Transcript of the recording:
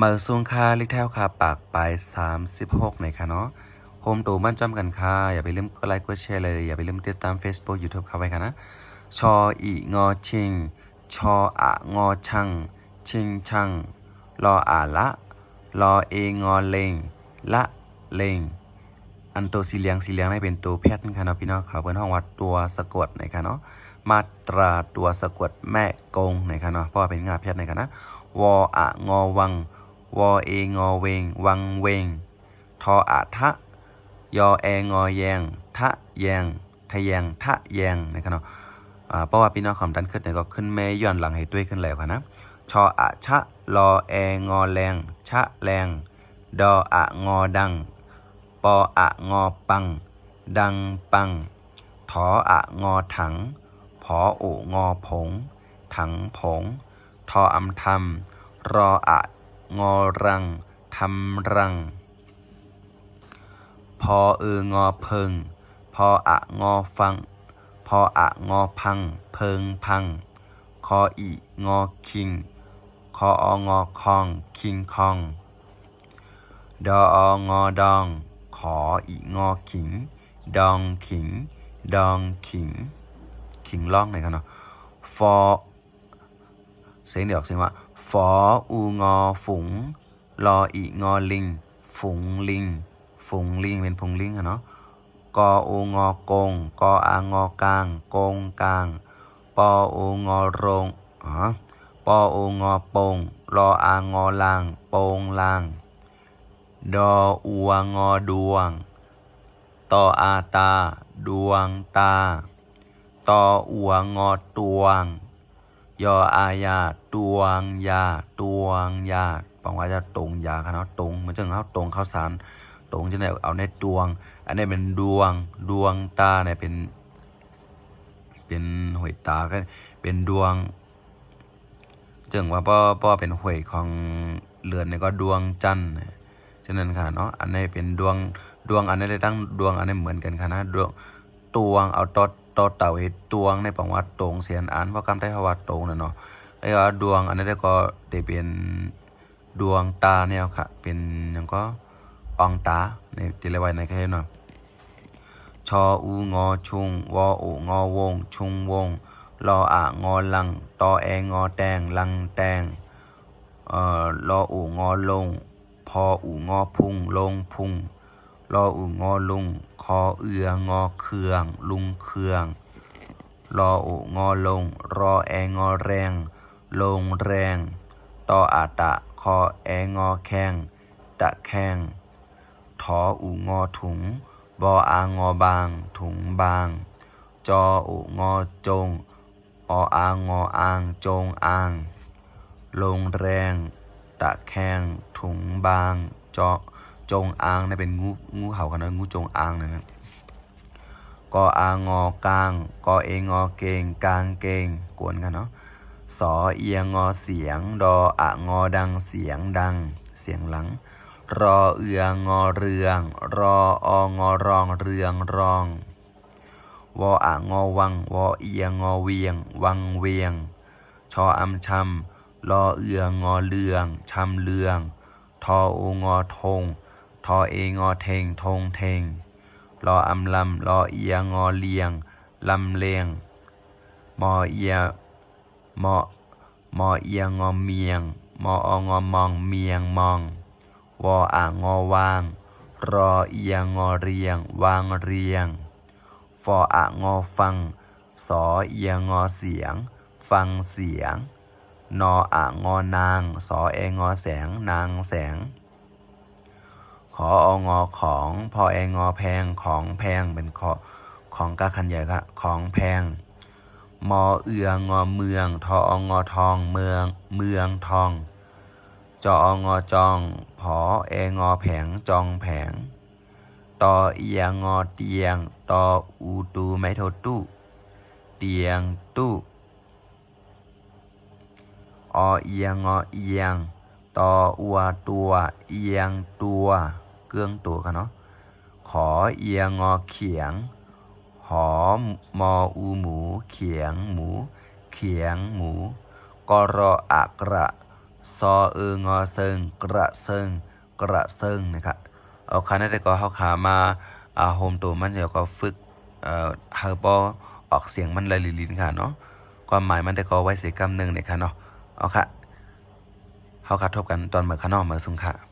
มาสูงค่าลิกแถวค่าปากปลาย36หน่อยค่ะเนาะโฮมตูมั่นจำกันค่ะ อย่าไปลืมกดไลค์กดแชร์เลย อย่าไปลืมติดตาม Facebook YouTube เข้าไว้ค่ะนะ ชออีงอชิง ชออะงอชัง ชิงชัง รออาละ รอเองอเลง ละเลง อันตัวสีเหลียงสีเหลียงได้เป็นตัวแพทย์ค่ะเนาะพี่น้องเขาเป็นห้องวัดตัวสะกดนะคะเนาะ มาตราตัวสะกดแม่กงนะคะเนาะ เพราะว่าเป็นงาแพทย์นะคะนะ วออะงอวัง วอเองอเวง วังเวง ทออะทะ ยอแองอแยง ทะแยง ทะแยง ทะแยงนะคะเนาะอ่าเพราะว่าพี่น้องคำดันขึ้นเนี่ยก็ขึ้นแม่ย้อนหลังให้ด้วยขึ้นแล้วค่ะนะ ชออะชะรอแองอแรง ชะแรง ดออะงอดัง ปออะงอปัง ดังปัง ถออะงอถัง ผอโองอผง ถังผง ทออำทำรออะ งอรังทำรัง พอเอองอเพิง พออะงอฟัง พออะงอพัง เพิงพัง คออีงอคิง คอองอคอง คิงคองดอองอดอง ขออีงอขิง ดองขิง ดองขิง ขิงล่องหน่อยครับเนาะ ฟอ เสียงเดี๋ยวออกเสียงว่าฟออูงอฝูงรออีงอลิง ฝูงลิง ฝูงลิงเป็นพุงลิงอะเนาะกออูงอกงกออางอกลางกงกลางปออูงอรงอ๋อปออูงอโปงรออางอลางโปงลางดออัวงอดวงตออาตา ดวงตาตออัวงอตวง ยออายาตวงยาตวงยาปังว่าจะตรงยาครับเนาะตรงเหมันจึงเขาตรงข้าวสารตรงจะเนี่ยเอาในดวง อันนี้เป็นดวงดวงตาเนี่ยเป็น เป็นหวยตาก็เป็นดวงจึงว่าป้อป้อเป็นหวยของเรือนเนี่ยก็ดวงจันทร์ฉะนั้นค่ะเนาะอันนี้เป็นดวงดวงอันนี้เลยตั้งดวงอันนี้เหมือนกันค่ะนะดวงตวงเอาตอ ต่อเต่าเฮ็ดตวงในปังว่าตรงเสียนอ่านเพราะคำได้คำว่าตรงน่ะเนาะไอ้ว่าดวงอันนี้ได้ก็ได้เป็นดวงตาเนี่ยค่ะ เป็นหยังก็อองตาในที่เรียกว่าในแค่เนาะชออูงอชุงวอโองอวง ชุงวงรออะงอลังตอแองอแตงลังแตงเอ่อรออูงอลง พออูงอพุ่งลงพุ่งรออูงอลุง คอเอืองอเคือง ลุงเคือง รออูงอลง รอแองอแรง ลงแรง ตออาตะ คอแองอแข้งตะแข้งถออูงอถุง บออางอบาง ถุงบาง จออูงอจง ออางออาง จงอาง ลงแรง ตะแคงถุงบางจาะ จงอางนี่เป็นงูงูเห่ากันนะงูจงอางนะครับกออางอกลางกอเองอเกงกลางเกงกวนกันเนาะสอเอียงอเสียง ดออะงอดังเสียงดัง เสียงหลัง รอเอืองอเรือง รอองอรองเรืองรองวออะงอวังวอเอียงอเวียง วังเวียง ชออำชำรอเอืองอเลืองชำเลือง ทอโองอทง ทอเองอเทงทงเทงรออำลำรอเอียงอเลียงลำเลียงมอเอียมอมอเอียงอเมียงมอองอมองเมียงมอง วออ่างอวาง รอเอียงอเรียง วางเรียง ฟออะงอฟัง สอเอียงอเสียง ฟังเสียง นออะงอนาง สอเองอแสง นางแสง ขอองอของพอเองอแพงของแพงเป็นขอของกาคันใหญ่ค่ะของแพง มอเอืองอเมือง ทอองอทองเมือง เมืองทอง จอองอจองผอเองอแผงจองแผง ตอเอียงอเตียง ตออูตูไมโทตู้เตียงตู้อเอียงอเอียง ตออัวตัว เอียงตัว เกื้องตัวกันเนาะ ขอเอียงงอเขียง หอมออูหมู เขียงหมู เขียงหมูกรออักระซอเอองอเซิงกระเซิงกระเซิงนะครับเอาคันนั้นแต่ก็เฮาขามาอาโฮมตัวมันเดี๋ยวก็ฝึกเอ่อเฮาบ่ออกเสียงมันลายลิ้นค่ะเนาะความหมายมันแต่ก็ไว้เสียกำหนึ่งเนี่ยค่ะเนาะเอาค่ะ เฮากระทบกันตอนเมื่อข้างนอกเมื่อสุงค่ะ